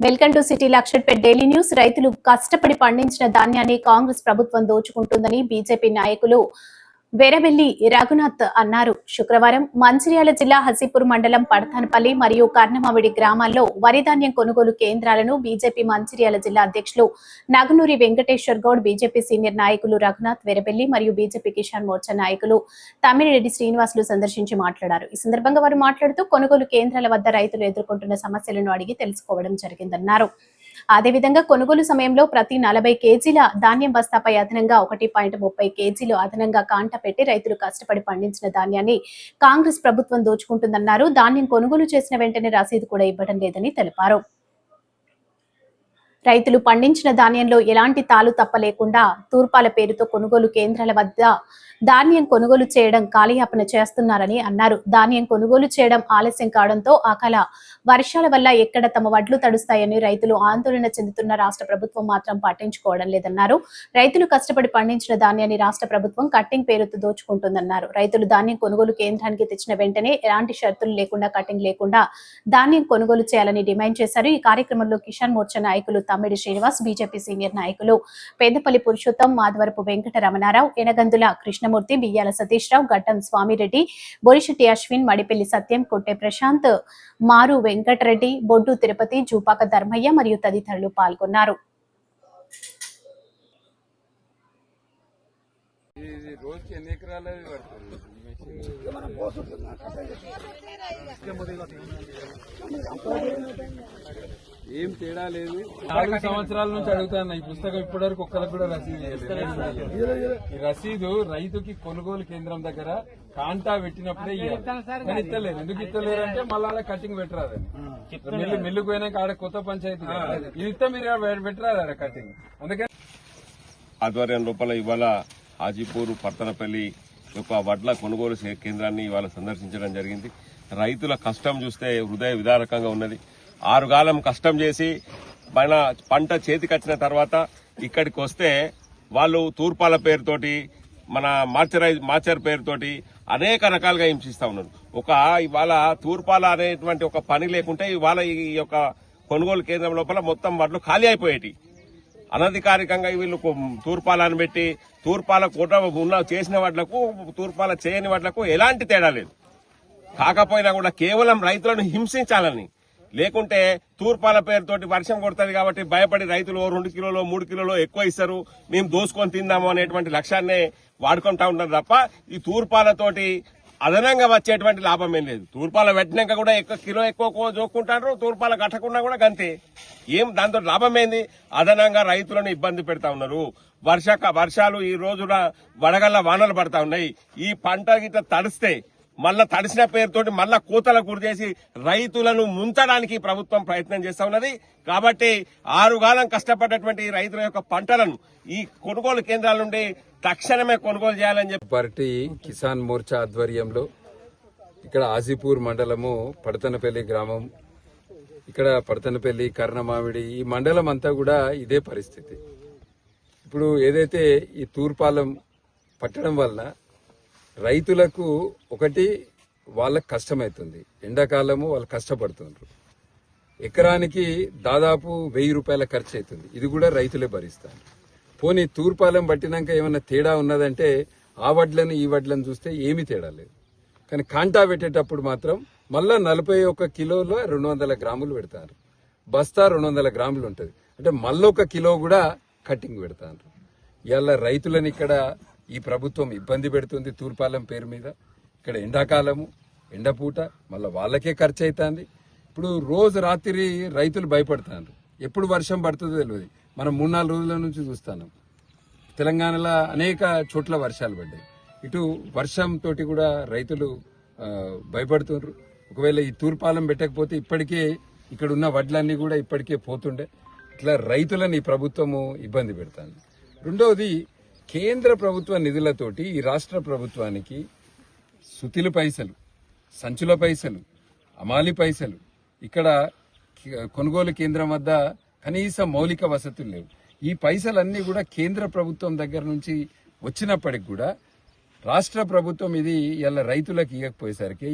Welcome to city Luxettipet daily news. రైతులు కష్టపడి పండించిన ధాన్యాన్ని కాంగ్రెస్ ప్రభుత్వం దోచుకుంటుందని బీజేపీ నాయకులు వెరవెల్లి రఘునాథ్ అన్నారు. శుక్రవారం మంచిర్యాల జిల్లా హసీపూర్ మండలం పడతానపల్లి మరియు కర్ణమావిడి గ్రామాల్లో వరి ధాన్యం కొనుగోలు కేంద్రాలను బీజేపీ మంచిర్యాల జిల్లా అధ్యక్షులు నగనూరి వెంకటేశ్వర్ గౌడ్ బీజేపీ సీనియర్ నాయకులు రఘునాథ్ వెరబెల్లి మరియు బీజేపీ కిసాన్ మోర్చా నాయకులు తమిళిరెడ్డి శ్రీనివాసులు సందర్శించి మాట్లాడారు. ఈ సందర్భంగా వారు మాట్లాడుతూ కొనుగోలు కేంద్రాల వద్ద రైతులు ఎదుర్కొంటున్న సమస్యలను అడిగి తెలుసుకోవడం జరిగిందన్నారు. అదేవిధంగా కొనుగోలు సమయంలో ప్రతి నలభై కేజీల ధాన్యం బస్తాపై అదనంగా ఒకటి పాయింట్ ముప్పై కేజీలు అదనంగా కాంట పెట్టి రైతులు కష్టపడి పండించిన ధాన్యాన్ని కాంగ్రెస్ ప్రభుత్వం దోచుకుంటుందన్నారు. ధాన్యం కొనుగోలు చేసిన వెంటనే రసీదు కూడా ఇవ్వడం లేదని తెలిపారు. రైతులు పండించిన ధాన్యంలో ఎలాంటి తాలు తప్ప లేకుండా తూర్పాల పేరుతో కొనుగోలు కేంద్రాల వద్ద ధాన్యం కొనుగోలు చేయడం కాలయాపన చేస్తున్నారని అన్నారు. ధాన్యం కొనుగోలు చేయడం ఆలస్యం కావడంతో అకాల వర్షాల వల్ల ఎక్కడ తమ వడ్లు తడుస్తాయని రైతులు ఆందోళన చెందుతున్న రాష్ట్ర ప్రభుత్వం మాత్రం పట్టించుకోవడం లేదన్నారు. రైతులు కష్టపడి పండించిన ధాన్యాన్ని రాష్ట్ర ప్రభుత్వం కట్టింగ్ పేరుతో దోచుకుంటుందన్నారు. రైతులు ధాన్యం కొనుగోలు కేంద్రానికి తెచ్చిన వెంటనే ఎలాంటి షరతులు లేకుండా కటింగ్ లేకుండా ధాన్యం కొనుగోలు చేయాలని డిమాండ్ చేశారు. ఈ కార్యక్రమంలో కిసాన్ మోర్చా నాయకులు తమ్మిడి శ్రీనివాస్ బీజేపీ సీనియర్ నాయకులు పెద్దపల్లి పురుషోత్తం మాధవరపు వెంకట రమణారావు ఎనగందుల కృష్ణమూర్తి బియ్యాల సతీష్ రావు గడ్డం స్వామిరెడ్డి బొరిశెట్టి అశ్విన్ మడిపెల్లి సత్యం కొట్టె ప్రశాంత్ మారు వెంకటరెడ్డి బొడ్డు తిరుపతి జూపాక ధర్మయ్య మరియు తదితరులు పాల్గొన్నారు. ఇది రోజుకి ఎన్ని ఎకరాలు అది పడుతుంది? ఈ మెషిన్ ఏం తేడా లేదు. నాలుగు సంవత్సరాల నుంచి అడుగుతాను ఈ పుస్తకం ఇప్పటివరకు ఒక్కరికి కూడా రసీదు రసీదు రైతుకి కొనుగోలు కేంద్రం దగ్గర కాంటా పెట్టినప్పుడే కానీ ఇస్తలేరు ఎందుకు ఇస్తలేరు అంటే మళ్ళా కటింగ్ పెట్టరాదని మిల్లు మిల్లుకు పోయినాక ఆడ కొత్త పంచాయతీ. ఇది ఇస్తే మీరు పెట్టరాదు ఆడ కటింగ్. అందుకని ఆధ్వర్యం లోపల ఇవాళ హాజీపూర్ పట్టణపల్లి యొక్క వడ్ల కొనుగోలు కేంద్రాన్ని ఇవాళ సందర్శించడం జరిగింది. రైతుల కష్టం చూస్తే హృదయ విదారకంగా ఉన్నది. ఆరుగాలం కష్టం చేసి మన పంట చేతికొచ్చిన తర్వాత ఇక్కడికి వస్తే వాళ్ళు తూర్పాల పేరుతోటి మన మార్చరైజ్ మార్చర్ పేరుతోటి అనేక రకాలుగా హింసిస్తూ ఉన్నారు. ఒక ఇవాళ తూర్పాల అనేటువంటి ఒక పని లేకుంటే ఇవాళ ఈ యొక్క కొనుగోలు కేంద్రం లోపల మొత్తం వాటిలో ఖాళీ అయిపోయేటి. అనధికారికంగా వీళ్ళు తూర్పాలను పెట్టి తూర్పాల కూట ఉన్న చేసిన వాళ్ళకు తూర్పాల చేయని వాళ్ళకు ఎలాంటి తేడా లేదు. కాకపోయినా కూడా కేవలం రైతులను హింసించాలని లేకుంటే తూర్పాల పేరుతోటి వర్షం కొడుతుంది కాబట్టి భయపడి రైతులు రెండు కిలోలో మూడు కిలోలో ఎక్కువ ఇస్తారు. మేము దోసుకొని తిందాము అనేటువంటి లక్ష్యాన్ని వాడుకుంటా ఉంటారు తప్ప ఈ తూర్పాలతోటి అదనంగా వచ్చేటువంటి లాభం ఏం లేదు. తూర్పాల పెట్టినాక కూడా ఎక్కువ కిలో ఎక్కువ జోక్కుంటారు తూర్పాల కట్టకుండా కూడా గంతే. ఏం దాంతో లాభం ఏంది? అదనంగా రైతులను ఇబ్బంది పెడతా ఉన్నారు. వర్షక వర్షాలు ఈ రోజున వడగళ్ళ వానలు పడతా ఉన్నాయి. ఈ పంట గిట్ట తడిస్తే మళ్ళా తడిసిన పేరుతోటి మళ్ళా కూతలకు గురిచేసి రైతులను ముంచడానికి ప్రభుత్వం ప్రయత్నం చేస్తా ఉన్నది. కాబట్టి ఆరుగాలం కష్టపడ్డటువంటి రైతుల యొక్క పంటలను ఈ కొనుగోలు కేంద్రాల నుండి తక్షణమే కొనుగోలు చేయాలని చెప్పి పార్టీ కిసాన్ మోర్చా ఆధ్వర్యంలో ఇక్కడ ఆజీపూర్ మండలము పడతనపల్లి గ్రామం ఇక్కడ పడతనపల్లి కర్ణమామిడి ఈ మండలం అంతా కూడా ఇదే పరిస్థితి. ఇప్పుడు ఏదైతే ఈ తూర్పాలెం పట్టడం వలన రైతులకు ఒకటి వాళ్ళకి కష్టమవుతుంది ఎండాకాలము వాళ్ళు కష్టపడుతున్నారు ఎకరానికి దాదాపు వెయ్యి రూపాయల ఖర్చు అవుతుంది ఇది కూడా రైతులే భరిస్తారు. పోనీ తూర్పాలెం పట్టినాక ఏమైనా తేడా ఉన్నదంటే ఆ వడ్లను ఈ వడ్లను చూస్తే ఏమీ తేడా లేదు. కానీ కాంటా పెట్టేటప్పుడు మాత్రం మళ్ళా నలభై ఒక్క కిలోలో రెండు వందల గ్రాములు పెడతారు. బస్తా రెండు వందల గ్రాములు ఉంటుంది. అంటే మళ్ళీ ఒక కిలో కూడా కటింగ్ పెడతారు. ఇవాళ రైతులను ఇక్కడ ఈ ప్రభుత్వం ఇబ్బంది పెడుతుంది తూర్పాలెం పేరు మీద. ఇక్కడ ఎండాకాలము ఎండపూట మళ్ళీ వాళ్ళకే ఖర్చు అవుతుంది ఇప్పుడు రోజు రాత్రి రైతులు భయపడుతున్నారు ఎప్పుడు వర్షం పడుతుందో తెలియదు మనం మూడు నాలుగు రోజుల నుంచి చూస్తాను తెలంగాణలో అనేక చోట్ల వర్షాలు పడ్డాయి. ఇటు వర్షంతో కూడా రైతులు భయపడుతున్నారు ఒకవేళ ఈ తూర్పాలం పెట్టకపోతే ఇప్పటికే ఇక్కడ ఉన్న వడ్లన్నీ కూడా ఇప్పటికే పోతుండే. ఇట్లా రైతులను ఈ ప్రభుత్వము ఇబ్బంది పెడతాను రెండవది కేంద్ర ప్రభుత్వ నిధులతోటి ఈ రాష్ట్ర ప్రభుత్వానికి సుతిల పైసలు సంచుల పైసలు అమాలి పైసలు ఇక్కడ కొనుగోలు కేంద్రం వద్ద కనీస మౌలిక వసతులు లేవు. ఈ పైసలన్నీ కూడా కేంద్ర ప్రభుత్వం దగ్గర నుంచి వచ్చినప్పటికి కూడా రాష్ట్ర ప్రభుత్వం ఇది ఇలా రైతులకు ఇవ్వకపోయేసరికి